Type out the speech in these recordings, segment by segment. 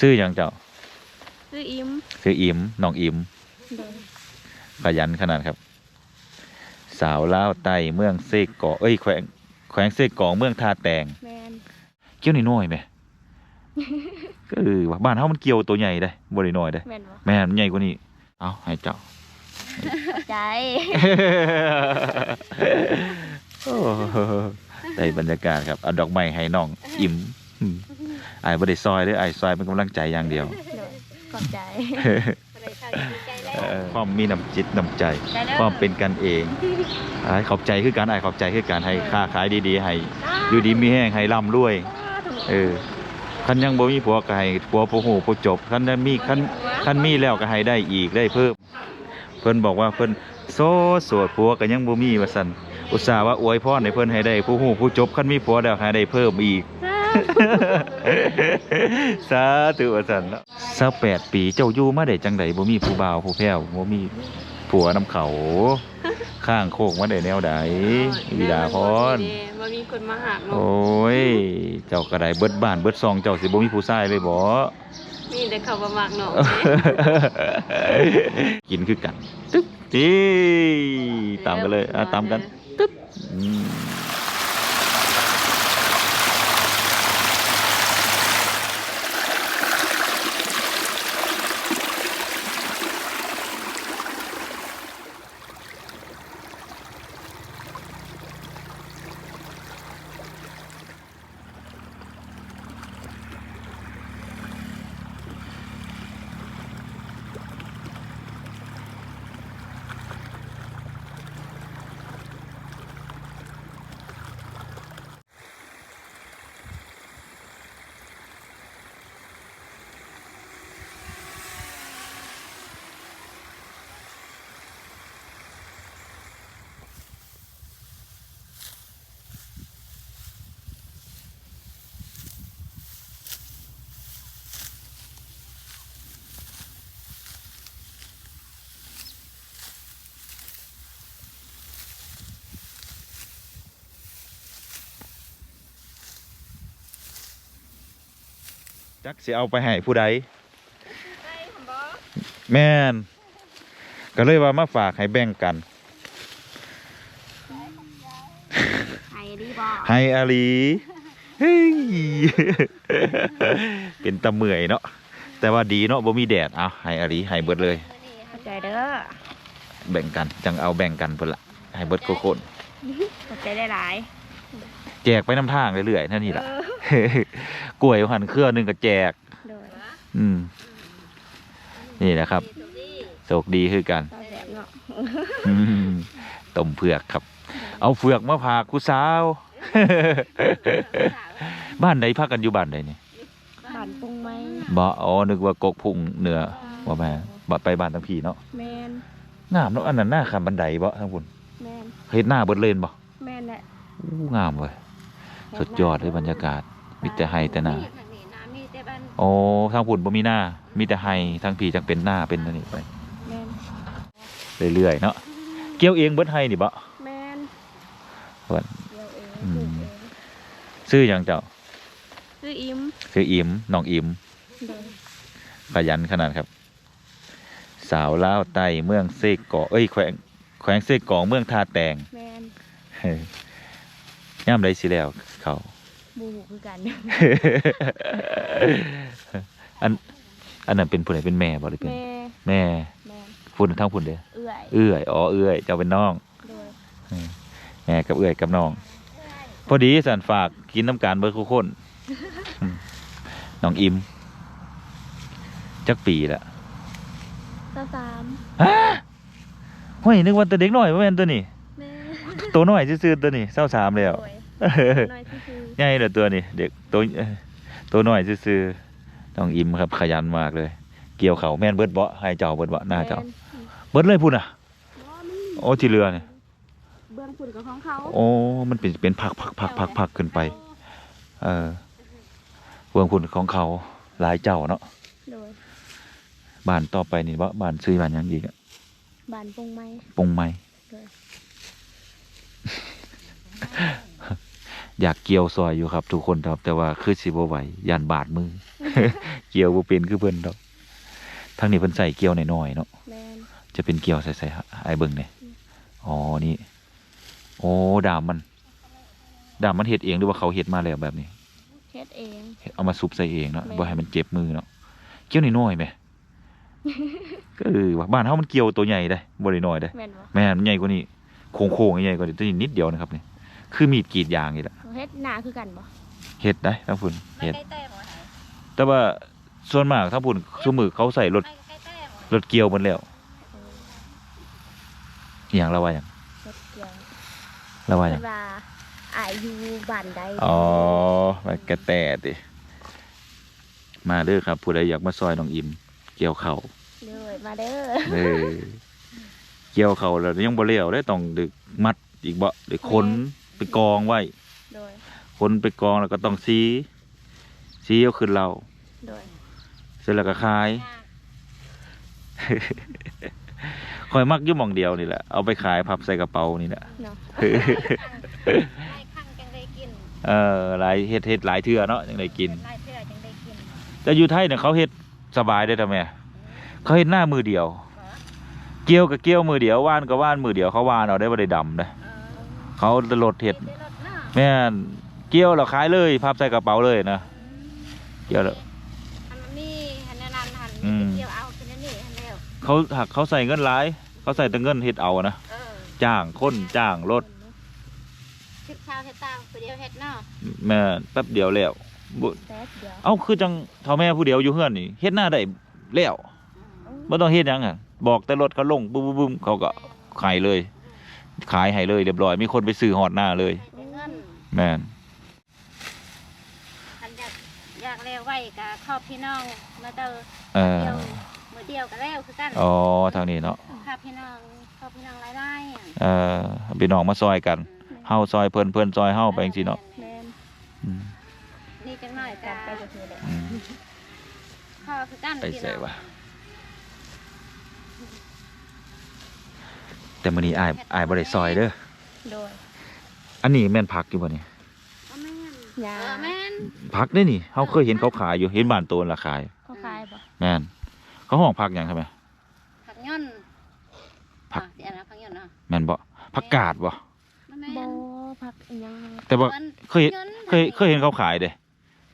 ซื้อหยังเจ้า ซื้ออิ่มซื้ออิมน้องอิมโดยขยันขนาดครับ สาวลาวไต้เมืองเซกเกาะเอ้ยแขวงแขวงเซกเกาะเมืองท่าแตงแมนเกี่ยวน้อยๆไหมก็เออว่าบ้านเฮามันเกี่ยวตัวใหญ่ได้บ่ได้น้อยได้แมนบ่แม่มันใหญ่กว่านี้เอาให้เจ้าใจโอ้ได้บรรยากาศครับเอาดอกไม้ให้น้องอิ่ม อืมอายบ่ได้ซอยเด้ออายซอยเป็นกำลังใจอย่างเดียวโดยขอบใจเอ่อความมีน้ำจิตน้ำใจได้เด้อความเป็นกันเองอายขอบใจคือการอายขอบใจคือการให้ค้าขายดีๆให้อยู่ดีมีแห้งให้ร่ำรวย เออคันยังบ่มีผัวก็ให้ผัวผู้หูผู้จบคันนั้นมีคันคันมีแล้วก็ให้ได้อีกได้เพิ่ม เพิ่นบอกว่าเพิ่นโสดโสดผัวก็ยังบ่มีว่าซั่นอุตส่าห์ว่าอวยพรให้เพิ่นให้ได้ผู้หูผู้จบคันมีผัวแล้วให้ได้เพิ่มอีก สาธุว่าซั่นเนาะ28ปีเจ้าอยู่มาได้จังไดบ่มีผู้บ่าวผู้แพ้วบ่มีผัวนำเขาข้างโคกมาได้แนวใดวิดาพรบ่มีคนมาหาโอ้ย เจ้าก็ได้เบิดบ้านเบิดซองเจ้าสิบ่มีผู้ชายเลยบ่มีแต่เขาบ่มักเนาะกินคือกันตึ๊บจีตามกันเลยอะตามกันตึ๊บ จักสิเอาไปให้ผู้ใดแม่น ก็เลยว่ามาฝากให้แบ่งกันให้ดีบ่ให้อาลีเฮ้ยเป็นตะเมื่อยเนาะแต่ว่าดีเนาะบ่มีแดดเอาให้อาลีให้เบิดเลยขอบใจเด้อแบ่งกันจังเอาแบ่งกันเพิ่นละให้เบิดโกคนขอบใจได้หลาย แจกไปน้ำทางเรื่อยๆเท่านี้ล่ะกล้วยหันเครือหนึงก็แจก โดยอืม นี่แหละครับโชคดีคือกันก็แบบเนาะอืมต้มเผือกครับ เอาเผือกมาพากกูสาว บ้านใดพักกันอยู่บ้านใดนี่บ้านปรุงไหมบ่อ๋อนึกว่ากกพุ่งเหนือว่าแม่บ่ไปบ้านทั้งพี่เนาะแมนงามเนาะอันนั้นหน้าขันบันไดบ่ทั้งพุ่นแมนเฮ็ดหน้าเบิดเลนบ่แมนแหละอู้งามเว้ย สุดยอดเลยบรรยากาศ มีแต่ไฮแต่หน้าทางนี้น้ำมีแต่บ้านโอ้ทางพุ่นบ่มีหน้า มีแต่ไฮทางพี่จังเป็นหน้าเป็นอันนี้ไปแมนเรื่อยๆเนาะเกี่ยวเองเบิดไฮนี่บ่แมนเพิ่นเดียวเองอืมปลูกเองซื้อหยังเจ้าซื้ออิ่มซื้ออิมน้องอิมโดยขยันขนาดครับ สาวลาวไต้เมืองเซกเกาะเอ้ยแขวงแขวงเซกเกาะเมืองท่าแตงแมนเฮ้ยย่ามใดสิแล้ว เขาบูคือกัน อันอันนั้นเป็นผู้ใดเป็นแม่บ่หรือเป็น แม่แม่แมนพุ่นทั้งพุ่นเด้อเอื้อยเอื้อยอ๋อเอื้อยเจ้าเป็นน้องโดยแม่กับเอื้อยกับน้อง พอดีสันฝากกินน้ำการเบิร์คุคนอืมน้องอิมจักปีละสามสามฮะห้ยนึกว่าตัวเด็กน้อยว่าแม่นตัวนี้ แม่ตัวน้อยซื่อๆตัวนี้เศร้าสามแล้ว โดยน้อยที่คือ ใหญ่เหลือตัวนี้เด็กตัวเอ้ยตัวน้อยซื่อๆน้องอิมครับขยันมากเลย เกี่ยวเขาวแม่นเบิดเบาะให้เจ้าเบิดเบาะหน้าเจ้าแม่นเบิดเลยพุ่นอะอ๋อมันโอ้ที่เรือเนี่ยเบื้องฝุ่นกับของเขาโอ้มันเป็นเป็นผักผักผักผักผักขึ้นไป เออเวืองพุ่นของเขาหลายเจ้าเนาะโดยบ้านต่อไปนี่ว่าบ้านซื้อบ้านหยังอีกอะบานปงไหมปงไม้โดย อยากเกี่ยวซอยอยู่ครับ ทุกคนครับ แต่ว่าคือสิบ่ไหวยันบาดมือ เกี่ยวบ่เป็นคือเพิ่นดอกทางนี้เพิ่นใส่เกี่ยวน้อยๆเนาะแมนจะเป็นเกี่ยวใส่ๆไอ้เบิ่งเนี่ยอ๋อนี่โอ้ดามมัน ดามมันเฮ็ดเองหรือว่าเขาเฮ็ดมาแล้วแบบนี้เฮ็ดเองเอามาซุบใส่เองเนาะแม่นบ่ให้มันเจ็บมือเนาะเกี่ยวน้อยๆแหมก็เออว่าบ้านเฮามันเกี่ยวตัวใหญ่ได้บ่ได้น้อยได้แมนบ่แม่นมันใหญ่กว่านี้โค้งๆใหญ่กว่านี้ตัวนี้นิดเดียวนะครับนี่คือมีดกรีดยางนี่แหละ เฮ็ดหนาคือกันบ่เฮ็ดได้ทั้งพุ่นไม่เฮ็ดใกล้แต้มเหรอไหนแต่ว่าส่วนมากทั้งพุ่นซุมือเขาใส่รถไม่ใกล้แต้มเหรอรถเกี่ยวหมดแล้วเอออหย่างละว่าหยังเฮ็ดเกี่ยวละว่าหเพิ่ยังนว่าอายอยู่บ้านใดอ๋อมันกระแตติมาเด้อครับ ผู้ใดอยากมาซอยน้องอิม เกี่ยวเข่าวเด้อมาเด้อเออเกี่ยวเข่าวแล้วยังบ่เลี้ยวได้ต้องดึกมัดอีกบ่ดึกคนไปกองไว้ โดยคนไปกองแล้วก็ต้องซีซีเอาขึ้นเราโดยเสร็จแล้วก็คายยากคอยมักอยุ่หมองเดียวนี่แหละเอาไปขายพับใส่กระเป๋านี่แหละ เนาะไล่ข้างจังได้กินเออหลายเฮ็ดเฮ็ดหลายเทื่อเนาะยังได้กินไล่เพื่อจังได้กินแต่อยู่ไทยเนี่ยเขาเฮ็ดสบายได้อทำไมเขาเฮ็ดหน้ามือเดียว เกี่ยวกับเกี่ยวมือเดียวว่านกับว่านมือเดียวเขาว่านเอาได้บ่ได้ดำนะเออเขาโลดเฮ็ด ได้รถเนาะ แม่นเกี่ยวแล้วขายเลยพับใส่กระเป๋าเลยนะเกี่ยวแล้วอันนี้อันนั้นอันนั้นอืมเกี่ยวเอาคือนั่นนี่อันเดียวเขาหักเขาใส่เงินหลาย เขาใส่แต่เงินเฮ็ดเอานะเออจ้างคนจ้างรถสิบเช้าเฮ็ดตามผู้เดียวเฮ็ดเนาะแม่นแป๊บเดียวแล้วบ่แป๊บเดียวเอ้าคือจังเท่าแม่ผู้เดียวอยู่เฮือนนี่เฮ็ดหน้าได้แล้วอืมบ่ต้องเฮ็ดหยังอะบอกแต่รถเขาลงบึ้มบึ้มๆเขาก็ขายเลย ขายให้เลยเรียบร้อย มีคนไปซื้อฮอดหน้าเลยได้ แต่เงินแม่นคันอยากอยากแล้วไว้กับครอบพี่น้องมาเตอเออเดียวมือเดียวก็แล้วคือกันอ๋อทางนี้เนาะครอบพี่น้องครอบพี่น้องรายได้อะเออพี่น้องมาซอยกันเฮาซอยเพิ่นเพิ่นซอยเฮาไปจังซี่เนาะแม่นอืมนี่จังหน่อยกักันไปก็คือแหละอืมข้อคือกันไปพี่ใส่น้องวะแต่มื้อนี้อ้ายอ้ายบ่ได้ซอยเด้อโดย อันนี้แม่นผักอยู่บ่นี่เอาแม่นยาเออแม่นผักเด้นี่เฮาเคยเห็นเขาขายอยู่เห็นบ้านโตนละขายเขาขายบ่แม่นเขาห้องผักหยังใช่ไหมผักย่อนผักอะเดี๋ยวนะผักย่อนเนาะแม่นบ่ผักกาดบ่บ่แม่บ่นพักอีหยังแต่ว่ามันเคยเห็นย่อนเคยเคยเห็นเขาขายเด้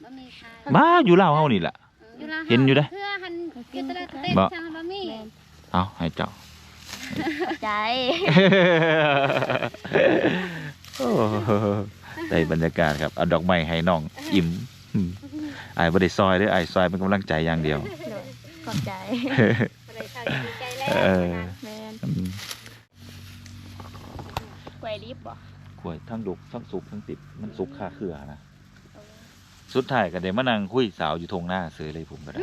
บ่มีขายบ้าอยู่ลาวเฮานี่แหละอยู่ลาวเห็นอยู่เด้เพื่อหันกินแต่ละเต้นบ่ช่างบ่มีแม่นเอาให้เจ้าใจโอ้ ได้บรรยากาศครับเอาดอกไม้ให้น้องอิ่มอืมอายบ่ได้ซอยเด้ออายซอยเป็นกำลังใจอย่างเดียวโดยขอบใจบ่ได้เข้าดีใจแล้วเออแม่นอืมกล้วยดิบบ่กล้วยทั้งดุกทั้งสุกทั้งติดมันสุกค่าเครือนะสุดท้ายก็ได้มานั่งคุยสาวอยู่ทงหน้าเสยเลยผมก็ได้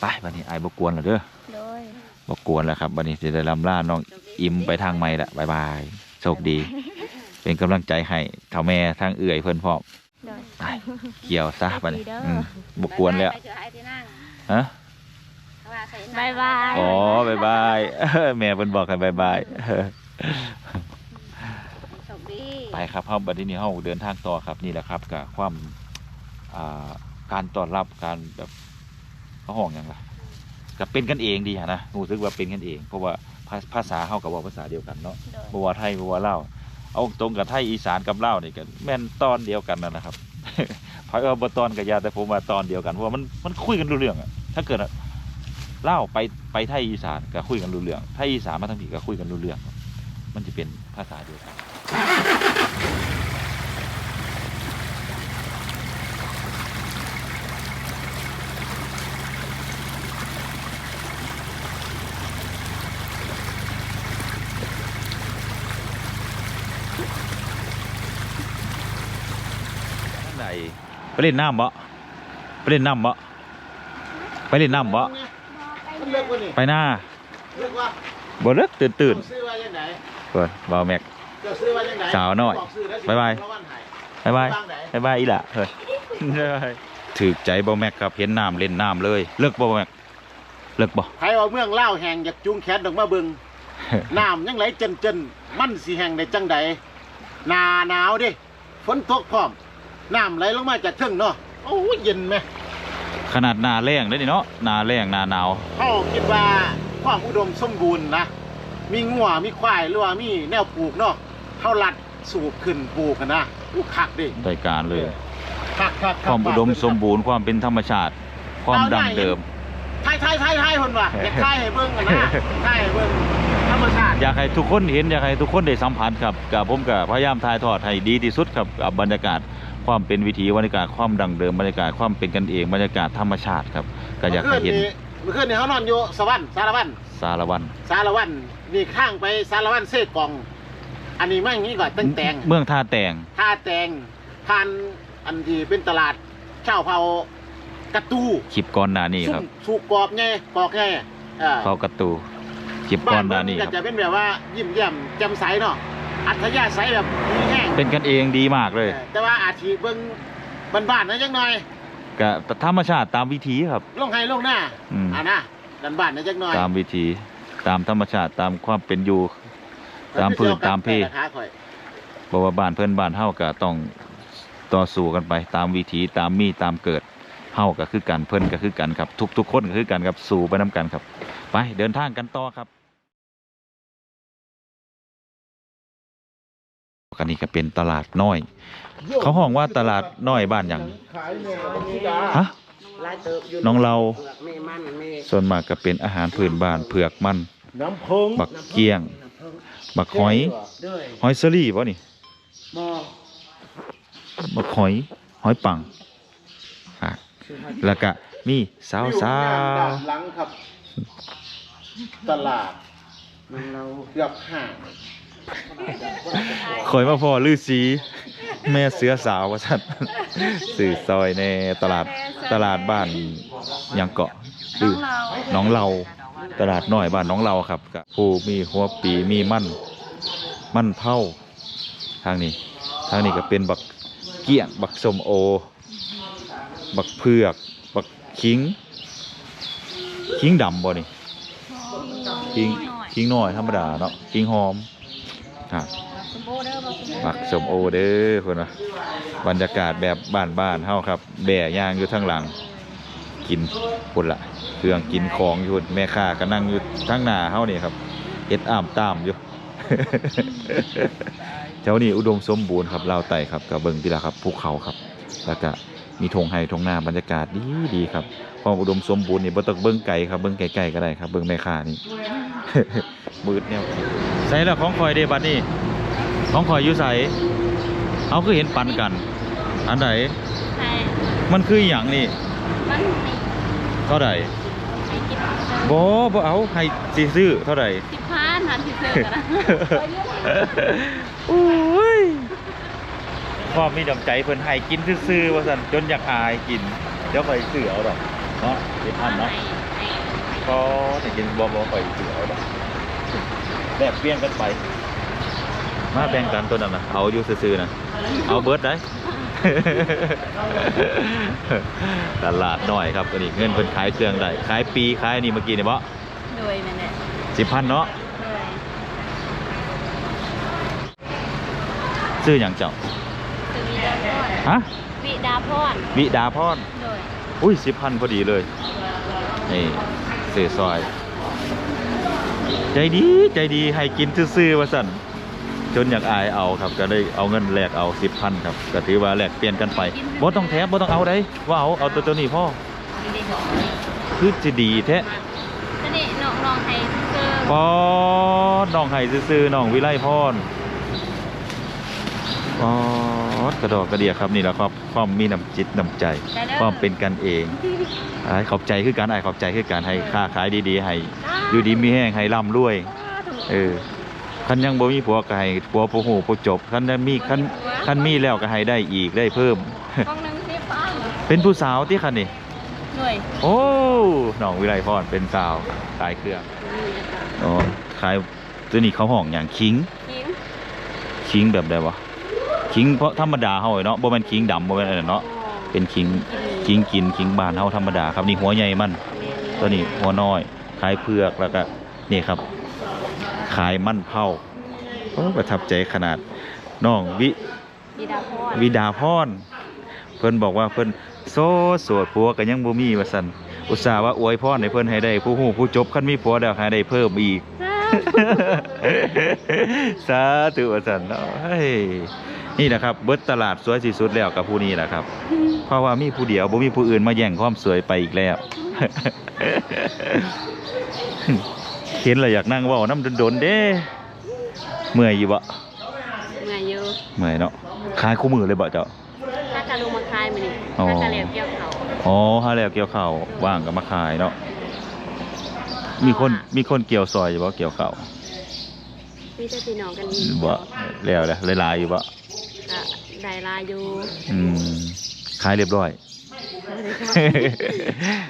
ไปบันนี้อายบกวนแล้วเด้อโดยบกวนแล้วครับบันนี้จะได้ลำล่าน้อง อิมไปทางไม่ละบายบายโชคดี เป็นกำลังใจให้เท่าแม่ทางเอื่อยเพิ่นพร้อมโดยไปเกี่ยวซะบันนี้โชคดีเด้ออือืมบกวนแล้วไปเจอไอ้ที่นั่งฮะเขาว่าใส่บ๊ายบายอ๋อบายบายแม่เพิ่นบอกให้บายบายโชคดีไปครับเฮาบัดนี้เฮาเดินทางต่อครับนี่แหละครับกับความอ่าการต้อนรับการแบบเขาห้องหยังล่ะกับเป็นกันเองดีอะนะรู้สึกว่าเป็นกันเอง เพราะว่า ภาภาษาเฮากับว่าภาษาเดียวกันเนาะโดยบ่ว่าไทยบ่ว่าลาวเอาตรงกับไทยอีสานกับลาวนี่กันแม่นตอนเดียวกันนั่นแหละครับพอยว่าบ่ตอนกับยาแต่ผมว่าตอนเดียวกันเพราะว่ามันมันคุยกันรู้เรื่องอะถ้าเกิดอะลาวไปไปไทยอีสานก็คุยกันรู้เรื่องไทยอีสานมาทางนี้ก็คุยกันรู้เรื่อง มันจะเป็นภาษาเดียวกัน ทางใด ไปเล่นน้ำบ่ไปเล่นน้ำบ่ไปเล่นน้ำบ่มันเลิกวะนี่ไปหน้าเลิกว่าบ่เลิกตื่นตื่นเจ้าซื้อว่ายังไงเปิดบ่าวแม็กเจ้าซื้อว่ายังไงสาวน้อยบกซื้อแล้วสิบ๊ายบายเพระวันไหนบายบายบ้างไหนบายบายอีหล่ะเฮ้ยถือใจบ่าวแม็กครับเห็นน้ำเล่นน้ำเลยเลิกบ่บ่าวแม็กเลิกบ่ใครว่าเมืองเล่าวแห่งอยากจูงแขนดอกมาเบิงน้ำยังไหลเจนเจนๆมันสีแห่งในจังใดหนาหนาวเดิฝนตกพร้อม น้ำไหลลงมาจากเทิงเนาะโอ้ยเย็นไหมขนาดหนาแรงเลยนี่เนาะหนาแรงหนาหนาวเขาคิดว่าความอุดมสมบูรณ์นะมีงัวมีควายหรือว่ามีแนวปลูกเนาะเขาลัดสูบขึ้นปลูกกันนะอู้คักดิได้การเลยคักคักความอุดมสมบูรณ์ความเป็นธรรมชาติ ความดังเดิมไทยไทยไทยไทยคนว่ะอยากไทยให้เบิ่งกันนะไทยให้เบิ่งธรรมชาติอยากให้ทุกคนเห็นอยากให้ทุกคนได้สัมผัสครับกับผมกับพยายามถ่ายทอดให้ดีที่สุดครับกับบรรยากาศ ความเป็นวิถีบรรยากาศความดังเดิมบรรยากาศความเป็นกันเองบรรยากาศธรรมชาติครับก็อยากให้เห็นเมื่อคืนนี้เขานอนอยู่สวรรค์สารวันสารวันสารวันนี่ข้างไปสารวันเซกอง อันนี้ไม่งี้ก่อนตั้งแตงเมืองท่าแตงท่าแตงทานอันที่เป็นตลาดเช่าเผากระตูคลิปก่อนหน้านี้ครับซุ่มสูกกรอบไงกรอกไงเออเขากระตูคลิปก่บ้าอนนหน้าเมืนี้องคก็รับจะเป็นแบบว่ายิ้มแย้มแจ่มใสเนาะ อัธยาศัยแบบมีแห้งเป็นกันเองดีมากเลยเออแต่ว่าอาชีพเบิ่งบ้านๆนะจังหน่อยก็ธรรมชาติตามวิถีครับลงให้ลงหน้าอืมอ่านะบ้านๆนะจังหน่อยตามวิถีตามธรรมชาติตามความเป็นอยู่ ตามพื้นตามเพแต่ราคาข่อยเพราะว่าบ้านเพื่อนบ้านเฮาก็ต้องต่อสู้กันไป ตามวิถีตามมีตามเกิดเฮาก็คือกันเพิ่นก็คือกันครับ ทุกทุกคนก็คือกันครับสู่ไปนํกันครับ ไปเดินทางกันต่อครับ กันนี้ก็เป็นตลาดน้อย เขาห้องว่าตลาดน้อยบ้านหยังขายแม่ธิดาฮะหลายเติบอยู่น้องเราเปลือกแม่มันแม่ส่วนมากก็เป็นอาหารพื้นบ้านเผือกมัน น้ำเพิงบักเกี้ยง บักหอยด้วยหอยเซอรี่ป่ะนี่บ่บักหอยหอยปังอะแล้วก็มีสาวสาด้าวนหลังครับ ตลาดน้องเราเกือบห้าง คอยมาพอลือสีแม่เสือสาวว่าสันสื่อซอยในตลาดตลาดบ้านหยังเกาะน้ลืองเราน้องเราตลาดน้อยบ้านน้องเราครับกับผู้มีหัวปีมีมั่น มั่นเผาทางนี้ ทางนี้ก็เป็นบักเกี้ยงบักสมโอ บักเผือก บักคิง คิงดำบ่นี่คิงคิงน้อยธรรมดาเนาะคิงหอม อะสมโบเด้อบ่สมโบบักสมโอเด้อคนนะบรรยากาศแบบบ้านๆเฮาครับแบ่ย่างอยู่ทั้งหลัง กินพุ่นละเครื่องกินของอยู่พุ่นแม่ค้าก็นั่งอยู่ทั้งหน้าเฮานี่ครับเฮ็ดอ้ามตามอยู่แถวนี้อุดมสมบูรณ์ครับลาวไต่ครับกับเบิ่งที่ละครับภูเขาครับ แล้วก็มีทงไห้ทงนาบรรยากาศดีดีครับความอุดมสมบูรณ์นี่บ่ต้องเบิ่งไกลครับเบิ่งไกลๆก็ได้ครับเบิ่งแม่ค้านี่ มืดแนวใส่ละของคอยเด้บัดนี้ของคอยอยู่ใสเอาคือเห็นปันกัน อันไหนให้มันคืออหย่างนี่มันให้เท่าไหร่ให้กินบ่บ่เอาให้สิซื้อเท่าไหร่สิบพันหันสิเจอกันนะโอ้ยความมีน้ำใจเพิ่นให้กินซื่อๆว่าซั่นจนอยากอายกิน เดี๋ยวค่อยซื้อเอาดอกเนาะสิพันเนาะให้ให้ ก็ให้กินบ่บ่ค่อยซื้อเอาดอกแลกเปลี่ยนกันไป มาแบ่งกันตัวนั้นน่ะเอาอยู่ซื่อๆน่ะเอาเบิดได้ตลาดน้อยครับอันนี้เงินเพิ่นขายเครื่องได้ขายปีขายอันนี่เมื่อกี้นี่บ่โดยแม่นแหละสิบพันเนาะโดยซื้ออย่างเจ้าคือวิดาพรฮะวิดาพรวิดาพรโดยอุ้ยสิบพันพอดีเลยนี่ ซื้อซอย ใจดีใจดีให้กินซื่อๆว่าสั่นจนอยากอายเอาครับก็เลยเอาเงินแลกเอาสิบพันครับก็ถือว่าแลกเปลี่ยนกันไปบ่ต้องแถมบ่ต้องเอาได้ว่าเอาเอาตัวตัวนี้พ่อนี่เด็กคือจะดีแท้ก็นี่น้องน้องให้เจอพอน้องให้ซื่อๆน้องวิไลพรอ๋อ กระดอกกระเดียครับนี่แหละครับความมีน้ำจิตน้ำใจได้แล้วความเป็นกันเองอายขอบใจคือการอายขอบใจคือการให้ค้าขายดีๆให้อยู่ดีมีแห้งให้ร่ำรวยเออคันยังบ่มีผัวก็ให้ผัวผู้หูผู้จบคันนั้นมีคันคันมีแล้วก็ให้ได้อีกได้เพิ่มกล้องหนึงสิป้าเป็นผู้สาวที่คันนี่หน่วยโอ้น้องวิไลพรเป็นสาวขายเครื่องอ๋อขายตัวนี้เขาห้องอย่างคิงคิงคิงแบบใดวะ คิงเพราะธรรมดาเฮาไอ้เนาะบ่แม่นคิงดำบ่แม่นอันนั้นเนาะเป็นคิงคิงกินคิงบานเฮาธรรมดาครับนี่หัวใหญ่มันตัวนี้หัวน้อยขายเผือกแล้วก็นี่ครับ ขายมันเผาโอ้ประทับใจขนาดน้องวิวิดาพรวิดาพรเพิ่นบอกว่าเพิ่นโสดโสดผัวก็ยังบ่มีว่าซั่นอุตส่าห์ว่าอวยพรให้เพิ่นให้ได้ผู้ฮู้ผู้จบคันมีผัวแล้วให้ได้เพิ่มอีกสาธุว่าซั่นเนาะเฮ้ย นี่แหละครับเบิดตลาดสวยที่สุดแล้วกับผู้นี้แหละครับ เพราะว่ามีผู้เดียวบ่มีผู้อื่นมาแย่งความสวยไปอีกแล้ว เห็นแล้วอยากนั่งเว้าน้ำโดนๆเด้เมื่อยอยู่บ่เมื่อยอยู่เมื่อยเนาะขายคู่มือเลยบ่เจ้าถ้ากะลุงมาคายมื้อนี้อ๋อถ้ากะแล้วเกี่ยวเขาอ๋อหาแล้วเกี่ยวข้าวว่างก็มาขายเนาะมีคนมีคนเกี่ยวซอยอยู่บ่เกี่ยวข้าวมีแต่พี่น้องกันดีบ่แล้วแหละหลายๆอยู่บ่ ก็ได้ลายอยู่อืมขายเรียบร้อย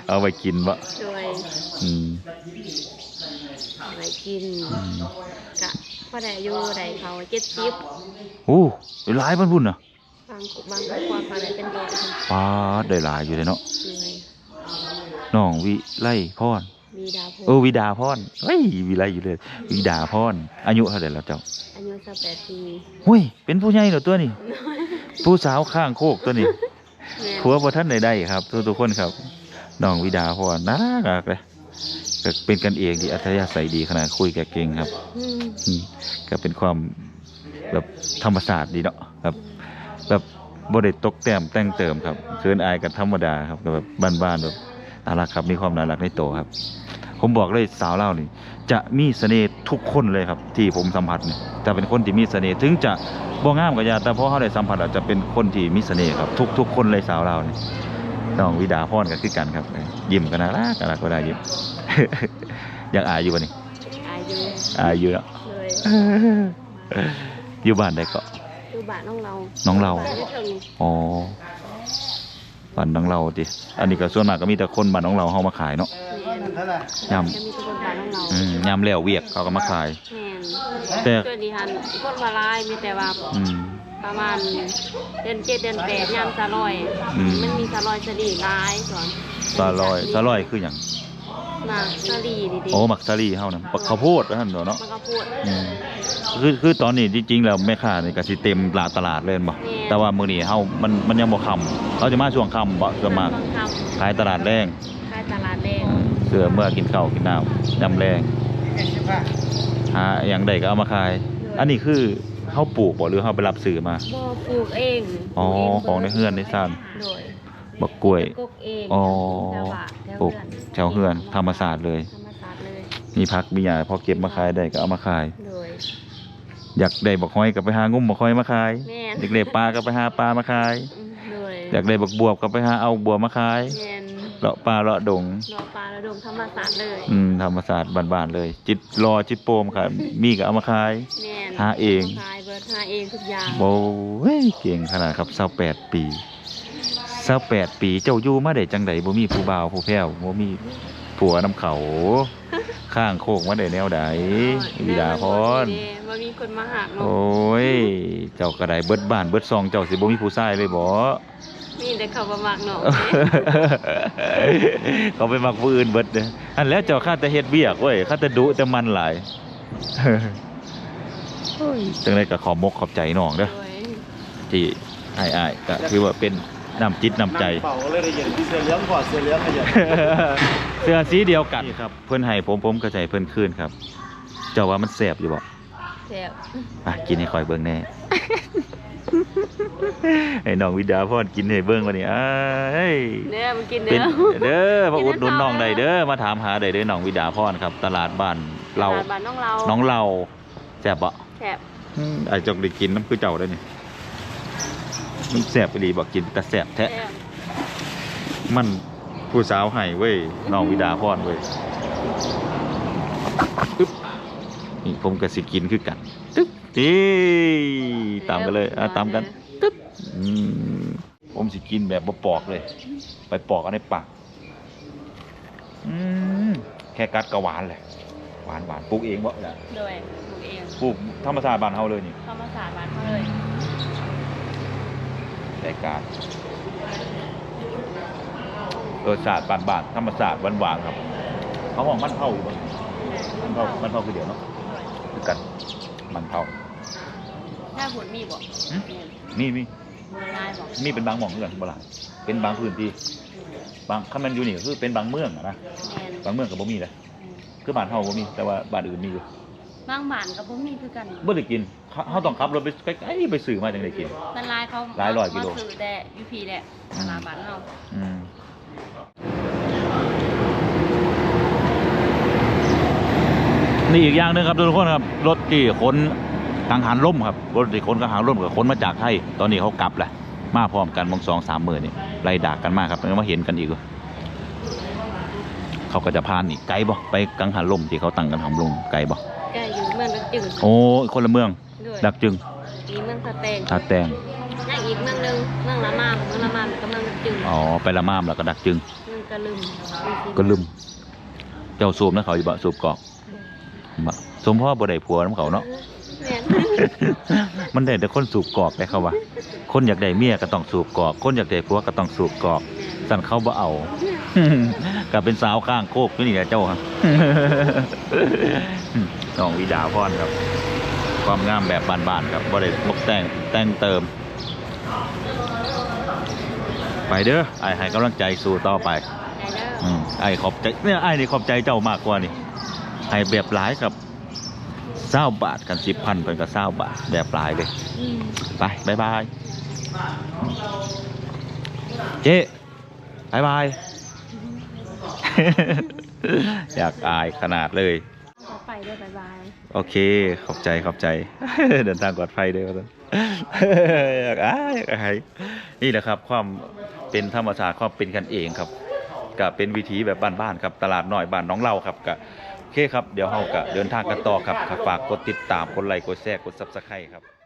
เอาไปกินบ่โดยอืมไว้กินอืมกะพอได้อยู่ได้เขา70โอ้หลายมันพุ่นน่ะบางบางความเขาได้เป็นร้อยปาดได้หลายอยู่เลยเนาะ เลยน้องวิไลพร มีดาวโพเออวิดาพรเฮ้ยวิไลอยู่เลย วิดาพรอายุเท่าไหร่แล้วเจ้าอายุ28ปีหุ้ยเป็นผู้ใหญ่เหรอตัวนี้ ผู้สาวข้างโคกตัวนี้แม่นผัวบ่ท่านใดได้ครับ ทุกทุกๆคนครับน้องวิดาพรน่ารักเลยก็เป็นกันเองดีอัธยาศัยดีขนาดคุยแกเก่งครับอืมอืมก็เป็นความแบบธรรมศาสตร์ดีเนาะแบบแบบบ่ได้ตกแต่มแต่งเติมครับเคินอายกันธรรมดาครับก็แบบบ้านๆแบบน่ารักครับมีความน่ารักในโตวครับ ผมบอกเลยสาวเล่าวนี่ จะมีเสน่ห์ทุกคนเลยครับ ที่ผมสัมผัสเนี่ยจะเป็นคนที่มีเสน่ห์ถึงจะบ่งามก็อยาแต่พอเขาได้สัมผัสอาจจะเป็นคนที่มีเสน่ห์ครับ ทุกทุกคนเลยสาวเราวนี่น้องวิดาพรก็คือกันครับ ยิ้มกันน่ารักน่ารักก็ได้ยิ้มอยากอายอยู่วะนี่อายุอายอยู่แล้วเลยอยู่บ้านได้ก็คือบ้านน้องเราน้องเราบ้านที่ถึงอ๋อ บ้านน้องเราดิอันนี้ก็ส่วนมากก็มีแต่คนบ้านน้องเราเฮามาขายเนาะเท่าไหร่ยจะมีทุกคนบ้านน้องเราำอืมยำแล้วเวียกเขาก็มาขาย แม่นแต่ตัวดีฮันคนมาลายมีแต่ว่าอืม ประมาณเดือนเจ็ดเดือนแปดยามสะลอยอืม มันมีสะลอยสลีลายส่วนซาลอยซาลอยคือหยังมาสลีดีๆโอ้มักซาลีเฮานะบักข้าวโพดว่าหั่นเนาะมันก็พูดอืม คือคือตอนนี้จริงๆแล้วแม่ค้านี่ก็สิเต็มตลาดตลาดเลยบ่แม่แต่ว่ามื้อนี้เฮามันมันยังบ่ค่ำเราจะมาช่วงค่ำบ่ส่วนมากบางคขายตลาดแรงำขายตลาดแดงเสื้อเมื่อกินข้าวกินน้ำยำแรงหาอย่างใดก็เอามาขาย อันนี้คือเฮาปลูกบ่หรือเฮาไปรับซื้อมาบ่ปลูกเองอ๋อปลูกของในเฮือนในซ่านโดยบักกล้วยกกเองอ๋อแถวบ้านแถวปลูกเรือนแถวเฮือนธรรมศาสตร์เลยธรรมศาสตร์เลยมีผักมีหญ้าพอเก็บมาขายได้ก็เอามาขายโดย อยากได้บักหอยก็ไปหางุ้มบักหอยมาขาย แม่นอยากได้ปลาก็ไปหาปลามาขายอืมโดยอยากได้บักบวบก็ไปหาเอาบวบมาขายแม่นเลาะปลาเลาะดง รอปลาระดมธรรมศาสตร์เลยอืมธรรมศาสตร์บ้านๆเลย จิตรอจิตโปมครับมีก็เอามาขาย แม่นหาเองขายเบิดหาเองทุกอย่างโอ้ยเก่งขนาดครับ28ปี28ปีเจ้าอยู่มาได้จังไดบ่มีผู้บ่าวผู้แพ้วบ่มีผัวน้ำเขา ข้างโคกมาได้แนวใดวิดาพรว่ามีคนมาหักเนาะโอ้ย เจ้าก็ได้เบิดบ้านเบิดซองเจ้าสิบ่มีผู้ชายเลยบ่มีแต่เขาบ่มักเนาะเขาไปมักผู้อื่นเบิดเด้ออันแล้วเจ้าข้าแต่เฮ็ดเวียกเว้ยข้าแต่ดุแต่มันหลายโอ้ยจังไดก็ขอมกขอบใจน้องเด้อโดยที่อ้ายๆก็ถือว่าเป็น น้ำจิตน้ำใจนั่งเป่าเลยละเอียดที่เสื้อเหลืองก่อนเสื้อเหลืองละเอียดเสื้อสีเดียวกันนี่ครับเพิ่นให้ผมผมก็ใจเพิ่นคืนครับ เจ้าว่ามันแซ่บอยู่บ่แซ่บอะกินให้คอยเบิ่งแน่ให้น้องวิดาพรกินให้เบิ่งวันนี้อ้ายเด้อมากินเป็เด้นอเด้อมากินอุดหนุนน้ำน้องตาลใดเด้อมาถามหาใดเด้อน้องวิดาพรครับ ตลาดบ้านเราตลดบ้านน้องเราน้องเราแซ่บบ่แซ่บ อืมไอ้จกได้กินน้ำคือเจ้าได้อนี่ มันแซ่บอีหลีบ่กินแต่แซ่บแท้แซ่บมันผู้สาวให้เว้ยน้องวิดาพรเว้ยตึ๊บนี่ผมก็สิกินคือกันตึ๊บนี่ตามกันเลยอะตามกันตึ๊บอืมผมสิกินแบบบ่ปอกเลย ไปปอกเอันในปากอืมแค่กัดก็หวานเลยหวานหวานปลูกเองบ่ล่ะโดยปลูกเองปลูกธรรมชาติบ้านเฮาเลยนี่ธรรมศาสตร์บ้านเขาเลย รายการรสชาติบ้านๆธรรมชาติหวานๆครับ เขาบอกมันเผาอยู่บ้างมันเผามันเผาคือเดียวเนาะคือกันมันเผาถ้าหุ่นมีบ่หึมีมีลายบอกมีเป็นบางหม่องเหมือนกันบ่หลายเป็นบางพื้นที่บางคันแมันอยู่นี่ก็คือเป็นบางเมืองอะนะแมนบางเมืองก็บ่มีเลยคือบ้านเฮาบ่มีแต่ว่าบ้านอื่นมีอยู่ บางบ้านกับบ่มีคือกันบ่ได้กินเขาเฮาต้องขับรถไปใกล้ๆไปซื้อมาจังได้กิน มันลายเขาหลายร้อยกิโล มาซื้อแต่อยูพีแหละตลาดบ้านเราอืมนี่อีกอย่างหนึงครับทุกคนครับรถที่ขนกังหันล่มครับรถที่ขนกังหันล่มกับขนมาจากไทยตอนนี้เขากลับแหละมาพร้อมกันมองสองสามหมื่นนี่ไล่ดากกันมากครับแล้วมาเห็นกันอีกว่ะเขาก็จะพานอีกไกลบ่ไปกังหันล่มที่เขาตั้งกันทำลงไกลบ่แกอยู่ เมืองนักจึงโอ้ยคนละเมือง ด้วยดักจึงมีเมืองสะแตงตาแตงยังอีกเมืองหนึงเมืองละมามเมืองละมามกับเมืองนักจึงอ๋อไปละมามแล้วก็ดักจึง เมืองกะลึมก็ลืมเจ้าสูบนะเขาอยู่บ่สูบกอกบ่สมพ่อบ่ได้ผัวน้ำเขาเนาะ แม่นมันได้แต่คนสูบกอกได้เขาว่าคนอยากได้เมียก็ต้องสูบกอก คนอยากได้ผัวก็ต้องสูบกอก สั่นเขาบ่เอาก็เป็นสาวข้างโคกอยู่นี่แหละเจ้าครับ น้องวิดาพรครับ ความงามแบบบานๆครับบ่ได้ตกแต่งแต่งเติม ไปเด้อไอ้ให้กำลังใจสู้ต่อไปได้เด้ออืมไอ้ขอบใจเนี่ยไอ้นี่ขอบใจเจ้ามากกว่านี่ไอ้แบบหลายกับเศร้าบาทกันสิบพันเป็นกับเศร้าบาทแบบหลายเลยอืมไปบายบายเจ๊บายบาย อยากอายขนาดเลยขอไป ด้วยบายบายโอเค ขอบใจขอบใจ เดินทางปลอดภัยด้วยครับอยากอายอยากอายนี่แหละครับ ความเป็นธรรมชาติความเป็นกันเองครับก็เป็นวิถีแบบบ้านๆครับตลาดน้อยบ้านน้องเราครับก็โอเคครับเดี๋ยวเฮาก็เดินทางกันต่อครับฝากกดติดตามกดไลค์กดแชร์กดซับสไครต์ครับ